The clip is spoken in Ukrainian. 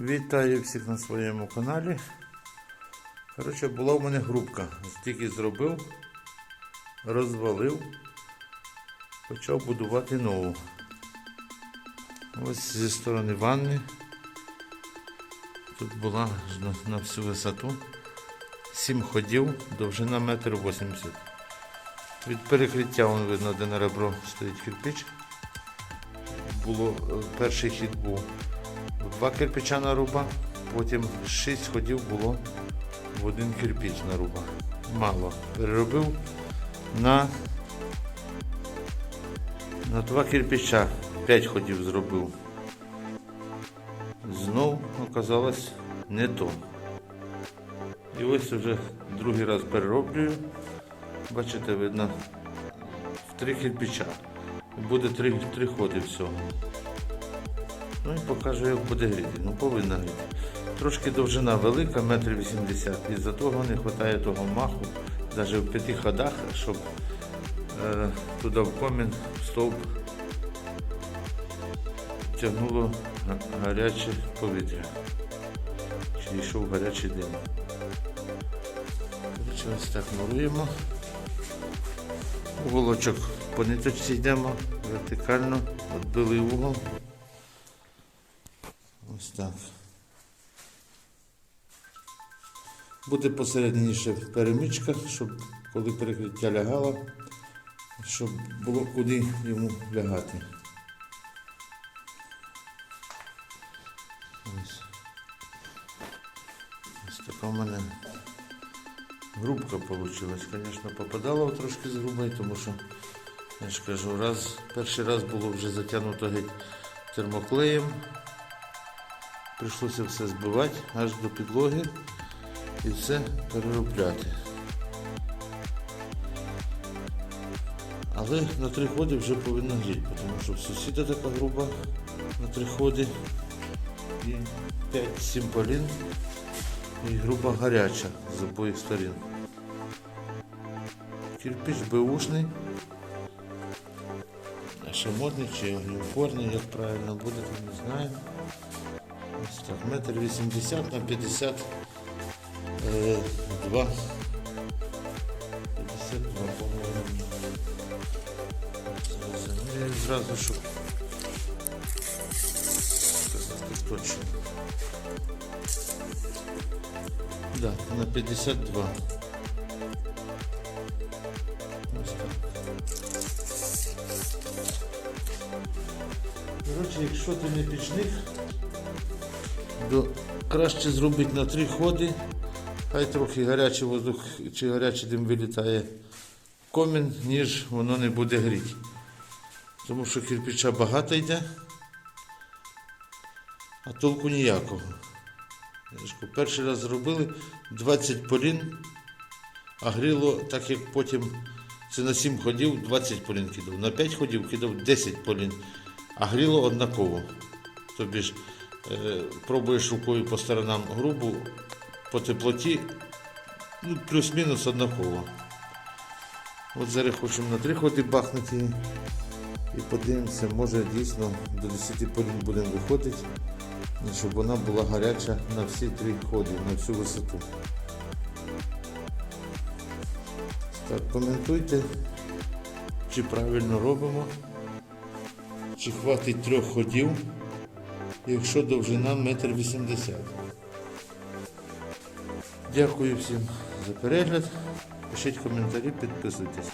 Вітаю всіх на своєму каналі. Коротше, була в мене грубка. Тільки зробив, розвалив, почав будувати нову. Ось зі сторони ванни. Тут була на, всю висоту. Сім ходів, довжина метр вісімдесят. Від перекриття вон видно, де на ребро стоїть кирпич. Було, е, перший хід був два кирпича наруба, потім шість ходів було в один кирпич наруба. Мало. Переробив на, на два кирпича. П'ять ходів зробив. Знов оказалось не то. І ось вже другий раз перероблюю. Бачите, видно, в три кирпича. Буде три, три ходи всього. Ну і покажу, як буде гріти. Ну, повинна гріти. Трошки довжина велика, метр вісімдесят. І за того не вистачає того маху, навіть в п'яти ходах, щоб е, туди в комін, в стовп тягнуло га- гаряче повітря. Чи йшов гарячий дим. Ось так малюємо. Уголочок по ниточці йдемо вертикально, відбили угол. Ось так. Буде посередині ще перемичка, щоб коли перекриття лягало, щоб було куди йому лягати. Ось. Ось така в мене грубка вийшла. Звісно, попадала трошки з грубої, тому що, я ж кажу, раз, перший раз було вже затягнуто геть термоклеєм. Прийшлося все збивати аж до підлоги і все переробляти. Але на три ходи вже повинно гріти, тому що в сусіда така груба на три ходи і 5-7 полін і груба гаряча з обох сторін. Кирпич беушний, модний чи огнеупорний, як правильно буде, не знаю. Ось так, метр вісімдесят на 50 е, два. 52, по-моєму. Зараз заміряю зразу, щоб сказати точно. Да, на 52. Коротше, якщо ти не пічник, то краще зробити на три ходи. Хай трохи гарячий воздух чи гарячий дим вилітає в комін, ніж воно не буде гріти. Тому що кирпича багато йде, а толку ніякого. Перший раз зробили 20 полін, а гріло, так як потім це на 7 ходів 20 полін кидав. На 5 ходів кидав 10 полін, а гріло однаково. Тобі ж е, пробуєш рукою по сторонам грубу, по теплоті, ну, плюс-мінус однаково. От зараз хочемо на 3 ходи бахнути і подивимося, може дійсно до 10 полін будемо виходити. Щоб вона була гаряча на всі три ходи, на всю висоту. Так, коментуйте, чи правильно робимо, чи хватить трьох ходів, якщо довжина метр вісімдесят. Дякую всім за перегляд. Пишіть коментарі, підписуйтесь.